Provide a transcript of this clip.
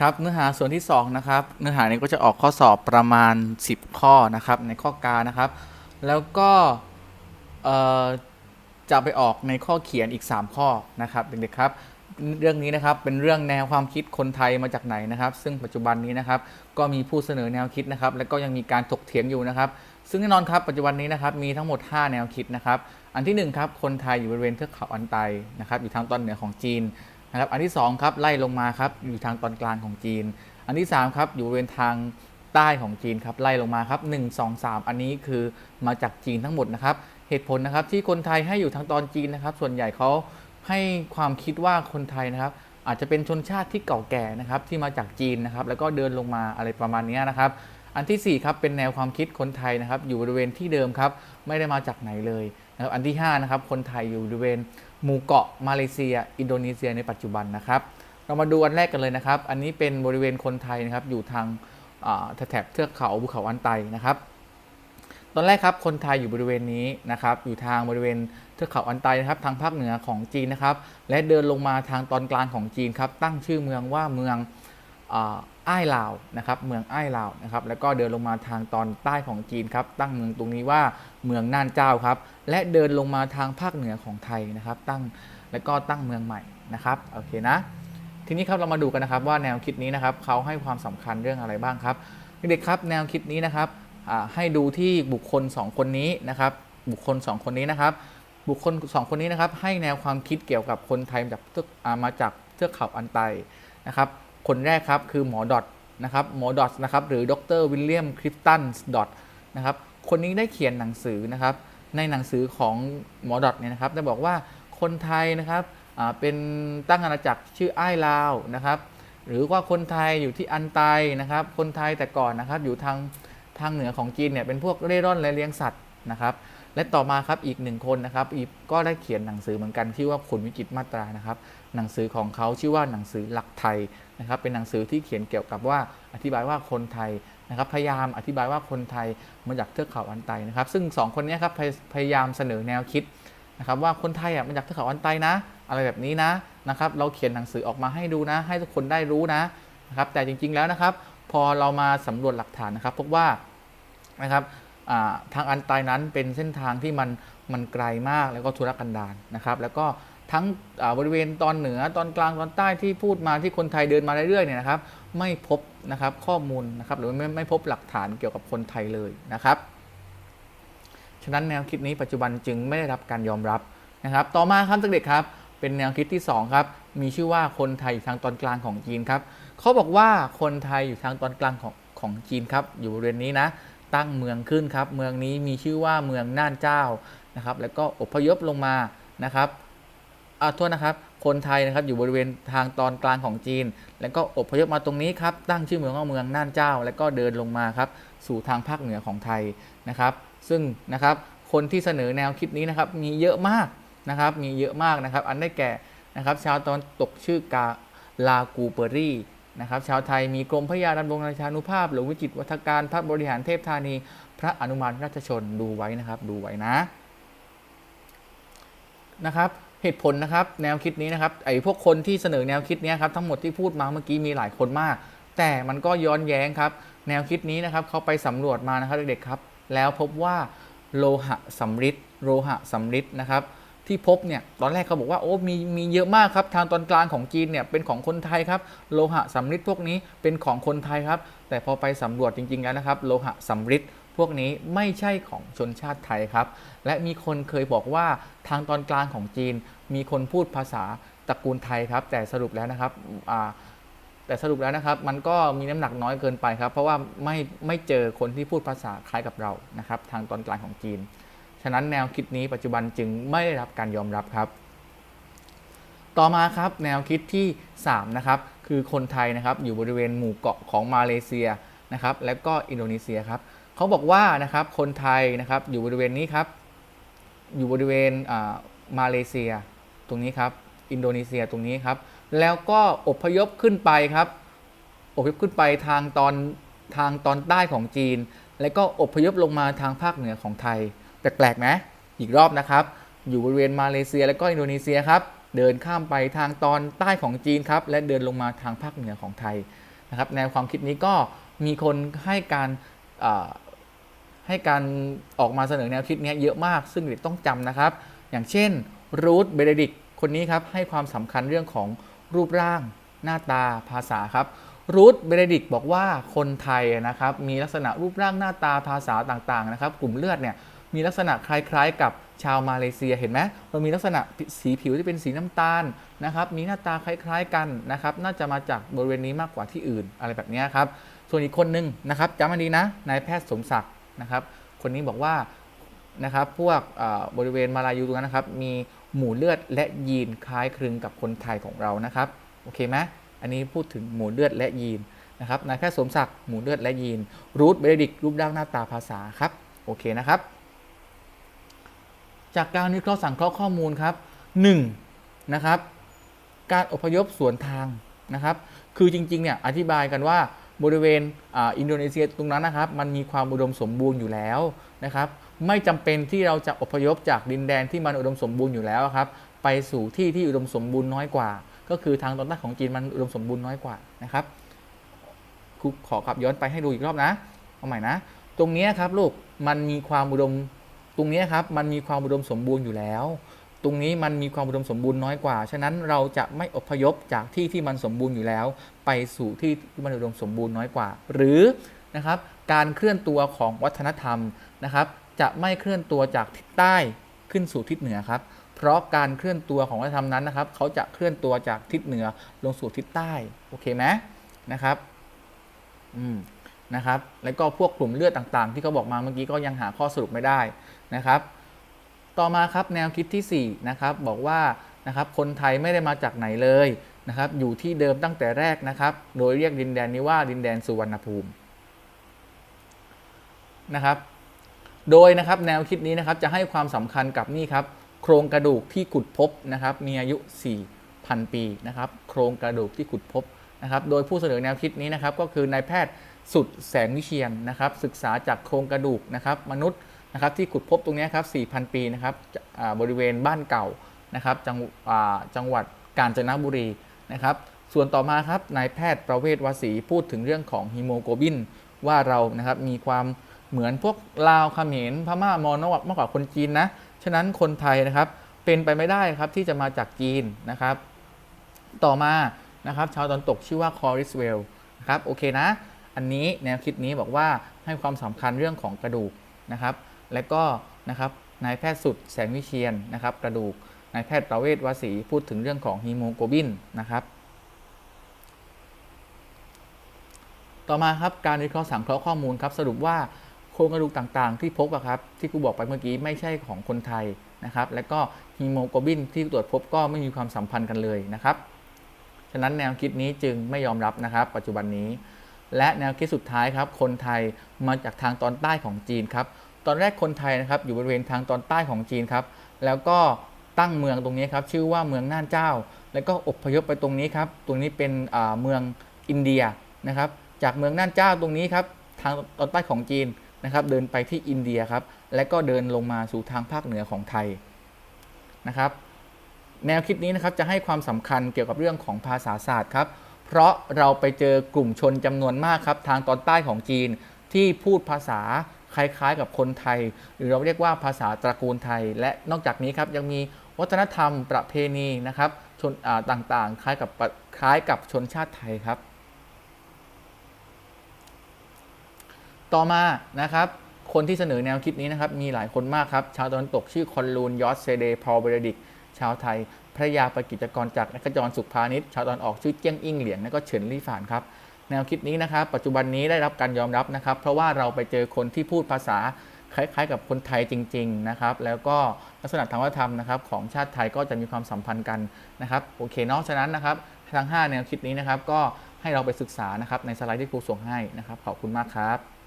ครับเนื้อหาส่วนที่2นะครับเนื้อหานี้ก็จะออกข้อสอบประมาณ 10 ข้อนะครับในข้อกานะครับ แล้วก็จะไปออกในข้อเขียนอีก 3 ข้อนะครับเด็กๆครับเรื่องนี้นะครับเป็นเรื่องแนวความคิดคนไทยมาจากไหนนะครับ ซึ่งปัจจุบันนี้นะครับก็มีผู้เสนอแนวคิดนะครับ แล้วก็ยังมีการถกเถียงอยู่นะครับ ซึ่งแน่นอนครับปัจจุบันนี้นะครับมีทั้งหมด 5 แนวคิดนะครับ อันที่1ครับคนไทยอยู่บริเวณเทือกเขาอันไตนะครับอยู่ทางตอนเหนือของจีน นะครับ อันที่ 2 ครับ ไล่ลงมาครับอยู่ทางตอนกลางของจีน อันที่ 3 ครับ อยู่บริเวณทางใต้ของจีนครับ ไล่ลงมาครับ1 2 3 อันนี้คือมาจากจีนทั้งหมดนะครับ เหตุผลนะครับที่คนไทยให้อยู่ทางตอนจีนนะครับ ส่วนใหญ่เขาให้ความคิดว่าคนไทยนะครับ อาจจะเป็นชนชาติที่เก่าแก่นะครับที่มาจากจีนนะครับ แล้วก็เดินลงมาอะไรประมาณนี้นะครับอันที่4ครับเป็นแนวความคิดคนไทยนะครับ อยู่บริเวณที่เดิมครับ ไม่ได้มาจากไหนเลย นะครับอันที่5นะครับคนไทยอยู่บริเวณหมู่เกาะมาเลเซีย อินโดนีเซียในปัจจุบันนะครับ เรามาดูอันแรกกันเลยนะครับ อันนี้เป็นบริเวณคนไทยนะครับอยู่ทางแถบเทือกเขาภูเขาอันไตนะครับ ตอนแรกครับคนไทยอยู่บริเวณนี้นะครับ อยู่ทางบริเวณเทือกเขาอันไตนะครับ ทางภาคเหนือของจีนนะครับ และเดินลงมาทางตอนกลางของจีนครับตั้งชื่อเมืองว่าเมือง อ้ายลาวนะครับเมืองอ้ายลาวนะครับแล้วก็เดินลงมาทางตอนใต้ของจีนครับตั้งเมืองตรงนี้ว่าเมืองน่านเจ้าครับและเดินลงมาทางภาคเหนือของไทยนะครับ ตั้งแล้วก็ตั้งเมืองใหม่นะครับโอเคนะ ทีนี้ครับเรามาดูกันนะครับว่าแนวคิดนี้นะครับเขาให้ความสำคัญเรื่องอะไรบ้างครับเด็กๆครับแนวคิดนี้นะครับให้ดูที่บุคคล 2 คนนี้นะครับบุคคล 2 คนนี้นะครับบุคคล 2 คนนี้นะครับให้แนวความคิดเกี่ยวกับคนไทยมาจากเทือกอ่ามาจากเทือกเขาอันไตนะครับ คนแรกครับคือหมอดอทนะครับหมอดอทนะครับหรือดรวิลเลียมคริปตันดอทนะครับคนนี้ได้เขียนหนังสือนะครับในหนังสือของหมอดอทเนี่ยนะครับได้บอกว่าคนไทยนะครับเป็นตั้งอาณาจักรชื่อไอ้ลาวนะครับหรือว่าคนไทยอยู่ที่อันไตนะครับ คนไทยแต่ก่อนนะครับอยู่ทางทางเหนือของจีนเนี่ยเป็นพวกเร่ร่อนและเลี้ยงสัตว์นะครับ และต่อมาครับอีกหนึ่งคนนะครับอีกก็ได้เขียนหนังสือเหมือนกันชื่ว่าคุณวิจิตมาตรานะครับ หนังสือของเขาชื่อว่าหนังสือหลักไทย นะครับเป็นหนังสือที่เขียนเกี่ยวกับว่าอธิบายว่าคนไทยนะครับพยายามอธิบายว่าคนไทยมาจากเทือกเขาอันไตนะครับ ซึ่งสองคนนี้ครับพยพยายามเสนอแนวคิดนะครับว่าคนไทยอะมาจากเทือกเขาอันไตนะ อะไรแบบนี้นะนะครับเราเขียนหนังสือออกมาให้ดูนะ ให้ทุกคนได้รู้นะนะครับแต่จริงๆแล้วนะครับ พอเรามาสำรวจหลักฐานนะครับพบว่านะครับทางอันไตนั้นเป็นเส้นทางที่มันมันไกลมากแล้วก็ทุรกันดารนะครับ แล้วก็ ทั้งบริเวณตอนเหนือตอนกลางตอนใต้ที่พูดมาที่คนไทยเดินมาเรื่อยๆเนี่ยนะครับ ไม่พบนะครับข้อมูลนะครับหรือไม่ไม่พบหลักฐานเกี่ยวกับคนไทยเลยนะครับ ฉะนั้นแนวคิดนี้ปัจจุบันจึงไม่ได้รับการยอมรับนะครับ ต่อมาครับเด็กๆครับ เป็นแนวคิดที่ 2 ครับ มีชื่อว่าคนไทยอยู่ทางตอนกลางของจีนครับเขาบอกว่าคนไทยอยู่ทางตอนกลางของของจีนครับ อยู่บริเวณนี้นะตั้งเมืองขึ้นครับ เมืองนี้มีชื่อว่าเมืองน่านเจ้านะครับ แล้วก็อพยพลงมานะครับ อ่าโทษนะครับ คนไทยนะครับอยู่บริเวณทางตอนกลางของจีน แล้วก็อพยพมาตรงนี้ครับ ตั้งชื่อเมืองว่าเมืองน่านเจ้า แล้วก็เดินลงมาครับ สู่ทางภาคเหนือของไทยนะครับ ซึ่งนะครับคนที่เสนอแนวคิดนี้นะครับมีเยอะมากนะครับ มีเยอะมากนะครับ อันได้แก่นะครับ ชาวตะวันตกชื่อกาลากูเปอรี่นะครับชาวไทยมีกรมพระยาดำรงราชานุภาพ หลวงวิจิตรวัฒการพระบริหารเทพธานี พระอนุมานราชชนดูไว้นะครับ ดูไว้นะนะครับ เหตุผลนะครับแนวคิดนี้นะครับไอ้พวกคนที่เสนอแนวคิดนี้ครับทั้งหมดที่พูดมาเมื่อกี้มีหลายคนมาก แต่มันก็ย้อนแย้งครับ แนวคิดนี้นะครับเขาไปสำรวจมานะครับเด็กๆครับ แล้วพบว่าโลหะสำริดโลหะสำริดนะครับที่พบเนี่ยตอนแรกเขาบอกว่าโอ้มีมีเยอะมากครับทางตอนกลางของจีนเนี่ยเป็นของคนไทยครับโลหะสำริดพวกนี้เป็นของคนไทยครับ แต่พอไปสำรวจจริงๆแล้วนะครับ โลหะสำริด วกนี้ไม่ใช่ของชนชาติไทยครับ และมีคนเคยบอกว่าทางตอนกลางของจีน มีคนพูดภาษาตระกูลไทยครับ แต่สรุปแล้วนะครับแต่สรุปแล้วนะครับ มันก็มีน้ำหนักน้อยเกินไปครับ เพราะว่าไม่ไม่เจอคนที่พูดภาษาคล้ายกับเรานะครับ ทางตอนกลางของจีน ฉะนั้นแนวคิดนี้ปัจจุบันจึงไม่ได้รับการยอมรับครับ ต่อมาครับแนวคิดที่ 3 นะครับ คือคนไทยนะครับอยู่บริเวณหมู่เกาะของมาเลเซียนะครับ และก็อินโดนีเซียครับ เขาบอกว่านะครับคนไทยนะครับอยู่บริเวณนี้ครับ อยู่บริเวณมาเลเซีย ตรงนี้ครับ อินโดนีเซียตรงนี้ครับ แล้วก็อพยพขึ้นไปครับ อพยพขึ้นไปทางตอนทางตอนใต้ของจีน แล้วก็อพยพลงมาทางภาคเหนือของไทยแปลกๆไหมอีกรอบนะครับ อยู่บริเวณมาเลเซียและก็อินโดนีเซียครับเดินข้ามไปทางตอนใต้ของจีนครับ และเดินลงมาทางภาคเหนือของไทยนะครับแนวความคิดนี้ก็มีคนให้การ ให้การออกมาเสนอแนวคิดนี้เยอะมาก ซึ่งเด็กต้องจำนะครับ อย่างเช่นรูทเบเดดิกคนนี้ครับให้ความสำคัญเรื่องของรูปร่างหน้าตาภาษาครับรูทเบเดดิกบอกว่าคนไทยนะครับมีลักษณะรูปร่างหน้าตาภาษาต่างๆนะครับ กลุ่มเลือดเนี่ยมีลักษณะคล้ายๆ กับชาวมาเลเซียเห็นไหมเรามีลักษณะสีผิวที่เป็นสีน้ำตาลนะครับ มีหน้าตาคล้ายๆกันนะครับ น่าจะมาจากบริเวณนี้มากกว่าที่อื่นอะไรแบบนี้ครับ ส่วนอีกคนหนึงนะครับจำมาดีนะนายแพทย์สมศักดิ์ นะครับ คนนี้บอกว่านะครับพวกบริเวณมาลายูตรงนั้นนะครับ มีหมู่เลือดและยีนคล้ายคลึงกับคนไทยของเรานะครับโอเคไหมอันนี้พูดถึงหมู่เลือดและยีนนะครับนายแพทย์สมศักดิ์หมู่เลือดและยีน รูทเบรดิกรูปร่างหน้าตาภาษาครับโอเคนะครับ จากการวิเคราะห์สังเคราะห์ข้อมูลครับ 1 นะครับ การอพยพสวนทางนะครับ คือจริงๆเนี่ยอธิบายกันว่า บริเวณอินโดนีเซียตรงนั้นนะครับ มันมีความอุดมสมบูรณ์อยู่แล้วนะครับ ไม่จำเป็นที่เราจะอพยพจากดินแดนที่มันอุดมสมบูรณ์อยู่แล้วครับ ไปสู่ที่ที่อุดมสมบูรณ์น้อยกว่า ก็คือทางตอนใต้ของจีนมันอุดมสมบูรณ์น้อยกว่านะครับครูขอกลับย้อนไปให้ดูอีกรอบนะเอาใหม่นะ ตรงนี้ครับลูกมันมีความอุดมตรงนี้ครับมันมีความอุดมสมบูรณ์อยู่แล้ว ตรงนี้มันมีความอุดมสมบูรณ์น้อยกว่า ฉะนั้นเราจะไม่อพยพจากที่ที่มันสมบูรณ์อยู่แล้ว ไปสู่ที่ที่มันอุดมสมบูรณ์น้อยกว่า หรือนะครับการเคลื่อนตัวของวัฒนธรรมนะครับ จะไม่เคลื่อนตัวจากทิศใต้ขึ้นสู่ทิศเหนือครับ เพราะการเคลื่อนตัวของวัฒนธรรมนั้นนะครับ เขาจะเคลื่อนตัวจากทิศเหนือลงสู่ทิศใต้โอเคไหมนะครับอืมนะครับ แล้วก็พวกกลุ่มเลือดต่างๆ ที่เขาบอกมาเมื่อกี้ก็ยังหาข้อสรุปไม่ได้นะครับ ต่อมาครับแนวคิดที่4นะครับบอกว่านะครับคนไทยไม่ได้มาจากไหนเลยนะครับอยู่ที่เดิมตั้งแต่แรกนะครับ โดยเรียกดินแดนนี้ว่าดินแดนสุวรรณภูมินะครับโดยนะครับแนวคิดนี้นะครับจะให้ความสำคัญกับนี่ครับโครงกระดูกที่ขุดพบนะครับมีอายุ 4,000 ปีนะครับโครงกระดูกที่ขุดพบนะครับโดยผู้เสนอแนวคิดนี้นะครับก็คือนายแพทย์สุดแสงวิเชียนนะครับศึกษาจากโครงกระดูกนะครับมนุษย์ นะครับที่ขุดพบตรงนี้ครับ 4,000 ปีนะครับบริเวณบ้านเก่านะครับจังจังหวัดกาญจนบุรีนะครับ ส่วนต่อมาครับนายแพทย์ประเวศวสีพูดถึงเรื่องของฮีโมโกลบิน ว่าเรานะครับมีความเหมือนพวกลาวเขมรพม่ามอญมากกว่าคนจีนนะ ฉะนั้นคนไทยนะครับเป็นไปไม่ได้ครับที่จะมาจากจีนนะครับ ต่อมานะครับชาวตะวันตกชื่อว่าคอริสเวลนะครับโอเคนะ อันนี้แนวคิดนี้บอกว่าให้ความสำคัญเรื่องของกระดูกนะครับ และก็นะครับนายแพทย์สุดแสงวิเชียนนะครับกระดูกนายแพทย์ประเวศวสีพูดถึงเรื่องของฮีโมโกลบินนะครับ ต่อมาครับการวิเคราะห์สังเคราะห์ข้อมูลครับสรุปว่าโครงกระดูกต่างๆ ที่พบอะครับที่ครูบอกไปเมื่อกี้ไม่ใช่ของคนไทยนะครับ และก็ฮีโมโกลบินที่ตรวจพบก็ไม่มีความสัมพันธ์กันเลยนะครับฉะนั้นแนวคิดนี้จึงไม่ยอมรับนะครับ ปัจจุบันนี้ และแนวคิดสุดท้ายครับ คนไทยมาจากทางตอนใต้ของจีนครับ ตอนแรกคนไทยนะครับอยู่บริเวณทางตอนใต้ของจีนครับ แล้วก็ตั้งเมืองตรงนี้ครับชื่อว่าเมืองน่านเจ้า แล้วก็อพยพไปตรงนี้ครับ ตรงนี้เป็นเมืองอินเดียนะครับ จากเมืองน่านเจ้าตรงนี้ครับทางตอนใต้ของจีนนะครับ เดินไปที่อินเดียครับ และก็เดินลงมาสู่ทางภาคเหนือของไทยนะครับ แนวคิดนี้นะครับจะให้ความสำคัญเกี่ยวกับเรื่องของภาษาศาสตร์ครับ เพราะเราไปเจอกลุ่มชนจำนวนมากครับทางตอนใต้ของจีนที่พูดภาษา คล้ายๆ กับคนไทย หรือเราเรียกว่าภาษาตระกูลไทย และนอกจากนี้ครับยังมีวัฒนธรรมประเพณีนะครับชนต่างๆ คล้ายกับคล้ายกับชนชาติไทยครับ ต่อมานะครับคนที่เสนอแนวคิดนี้นะครับมีหลายคนมากครับ ชาวตะวันตกชื่อคอนลูนยอสเซเดพอลเบรดิกชาวไทยพระยาประกิจกรจากนักจรสุขพาณิชย์ชาวตะวันออกชื่อเจี้ยงอิ่งเหลียงและก็เฉินลี่ฝานครับ แนวคิดนี้นะครับ ปัจจุบันนี้ได้รับการยอมรับนะครับ เพราะว่าเราไปเจอคนที่พูดภาษาคล้ายๆ กับคนไทยจริง ๆ นะครับ แล้วก็ลักษณะทางวัฒนธรรมนะครับ ของชาติไทยก็จะมีความสัมพันธ์กันนะครับโอเคเนาะฉะนั้นนะครับทั้ง 5 แนวคิดนี้นะครับ ก็ให้เราไปศึกษานะครับในสไลด์ที่ครูส่งให้นะครับขอบคุณมากครับ